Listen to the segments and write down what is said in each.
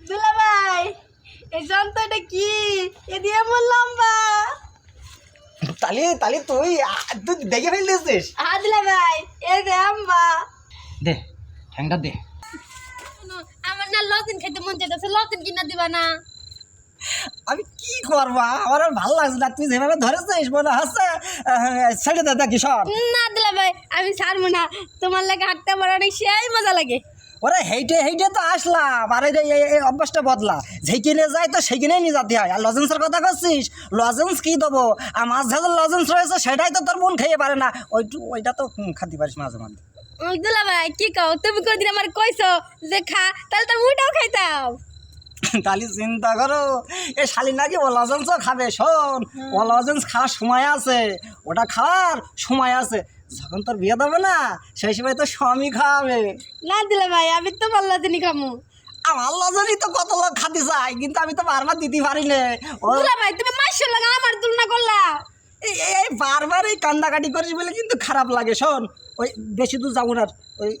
দুলা ভাই এই যন্ত্রটা কি? এ দিয়ে এমন লম্বা। তালি তালি তুই তুই দেখে ফেলতেছিস। হা দুলা ভাই এ দে আম্বা দে ঠ্যাংটা দে। আমার না লতিন খেতে মন চাইতেছে লতিন কিনা দিবা না। আমি কি করব? আমার আর ভালো লাগছে না তুই যেভাবে ধরেছিস মনে হচ্ছে ছেড়ে দে দেখি সর। না দুলা ভাই আমি ছাড়বো না। তোমার লাগে হাঁটতে পারো অনেক সেই মজা লাগে। ওরে হেইটে হেইটে তো আসলাম। আরে এই যে- এই- এই অভ্যাসটা বদলা। যেইখানে যায় তো সেইখানেই নিয়ে যেতে হয়। আর লজেন্সের কথা করছিস লজেন্স কী দেবো? আর মাছ ঝাঁঝের লজেন্স রয়েছে সেটাই তো তোর মন খেয়ে পারে না। ওইটু ওইটা তো খাতে পারিস মাঝে মাঝে। দুলা ভাই কি কও? তুমি কোনদিন আমার কইছো যে খা তাহলে তো মুটাও খাইতাম। তাহলে চিন্তা করো এ শালি নাকি ও লজেন্সও খাবে শোন। ও লজেন্স খাওয়ার সময় আছে। ওটা খাওয়ার সময় আছে। যখন তোর বিয়ে দেবে না সেই সময় তো স্বামী খাওয়াবে। না দিলে ভাই আমি তো পাল্লা দিনই খামু। আমার লজনই তো কত লোক খাতে চাই কিন্তু আমি তো বারবার দিতে পারি না। ভাই তুমি মাসের লাগা আমার তুলনা করলা। এই- বারবার এই কান্দাকাটি করিস বলে কিন্তু খারাপ লাগে শোন। ওই বেশি দূর যাব না ওই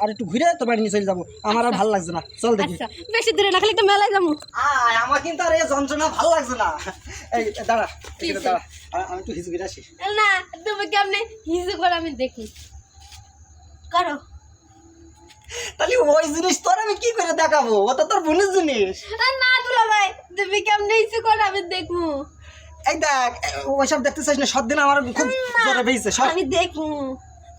আর একটু- ঘুরে তোর বাড়ি নিয়ে চলে যাব। আমার আর ভালো লাগছে না। চল দেখি। আচ্ছা বেশি দূরে না খালি একটু মেলায় যাব। আয় আমার কিন্তু আর এই যন্ত্রণা ভালো লাগছে না। এই দাঁড়া আমি- একটু হিসু আসি। না তুমি কেমনে? হিজু করে আমি দেখি। করো। তাহলে ওই জিনিস তোর আমি কি করে দেখাবো? ওটা তোর বোনের জিনিস। না দুলা ভাই তুমি কেমনে হিজু করে আমি দেখব? এই দেখ ওইসব দেখতে চাইস না সব দিন আমার খুব জ্বরে পেয়েছে সব আমি দেখব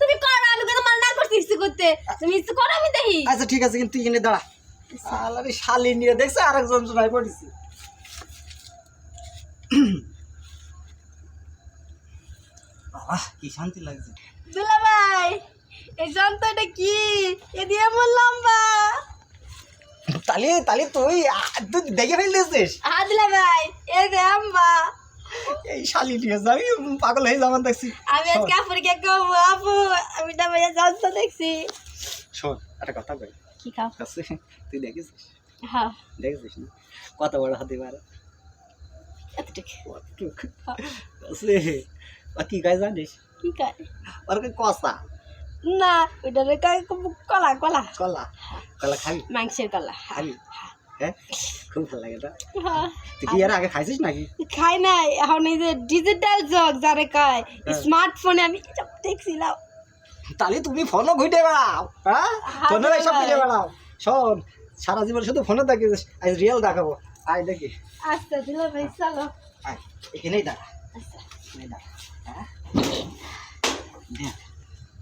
তুমি করো আমি কিন্তু মানা করছি হিজু করতে। তুমি হিজু করো আমি দেখি। আচ্ছা ঠিক আছে কিন্তু এখানে দাঁড়া। আলারে শালি নিয়ে দেখছে আরেক যন্ত্রণায় পড়েছি। বাবা কি শান্তি লাগছে। দুলা ভাই এই যন্ত্রটা কি? এ দিয়ে এমন লম্বা। তালি তালি তুই তুই দেখে ফেলতেছিস। দুলা ভাই এ দে আম্বা এই শালি নিয়ে যাবি পাগল হয়ে যাবার দেখছি। আমি আজকে আপুরকে কবো আপু আমি না ভাইয়া যন্ত্র দেখছি। শোন একটা কথা কই কি খাও? আছে তুই দেখেছিস? হ্যাঁ। দেখেছিস না? কত বড় হাতি পারে আছে। ও কি গাই জানিস? কি খায় ওর কি কষা? না ওইটা কলা কলা। কলা? কলা খাবি? মাংসের কলা খাবি? হ্যাঁ। খুব ভালো লাগে এটা। হ্যাঁ। তুই কি এর আগে খাইছিস নাকি? খাই নাই এখন এই যে ডিজিটাল জগ যারে কয় হ্যাঁ। স্মার্টফোনে আমি সব দেখছিলাম। তাহলে তুমি ফোনও ঘুটে বেড়াও হ্যাঁ? হাতে ফোনে এইসব বেড়াই। ঘুটে বেড়াও। শোন সারা জীবন শুধু ফোনে আজ রিয়েল দেখাবো। আয় দেখি। আচ্ছা দিলে ভাই চলো। আয় এখানেই দাঁড়া। আচ্ছা। এখানেই দাঁড়া হ্যাঁ? দে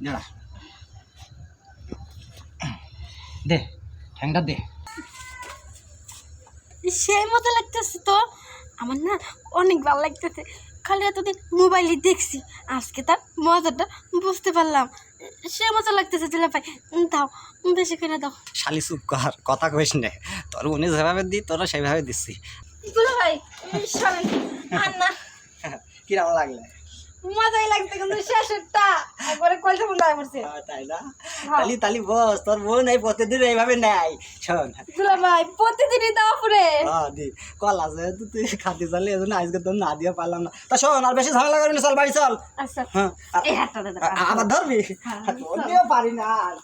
দাঁড়া। দে ঠ্যাংটা দে। সেই মতো লাগতেছে তো। আমার না অনেক ভালো লাগতেছে। খালি এতদিন মোবাইলে দেখছি আজকে তার মজাটা বুঝতে পারলাম। সে মতো লাগতেছে দিলে ভাই। দাও বেশি করে দাও। শালি চুপ কর কথা কইস নে। তোর উনি যেভাবে দি তোরা সেভাবে দিচ্ছি। দিলে ভাই সবাই আর না লাগলে? মজাই লাগছে কিন্তু শেষেরটা। একবারে বন্ধ হয়ে পড়ছে। তাই না? হ্যাঁ। তালি তালি বস তোর বোন এই প্রতিদিন এইভাবে নেয়। শোন ভাই প্রতিদিনই দাও পরে হ্যাঁ দি কলা যে তুই খাতে চালে এই জন্য আজকে তো না দিয়ে পারলাম না। তা শোন আর বেশি ঝামেলা করবি না চল বাড়ি চল। আচ্ছা হ্যাঁ আর- এই হাতটা দে আবার ধরবি? হ্যাঁ, তোর পারি না আর।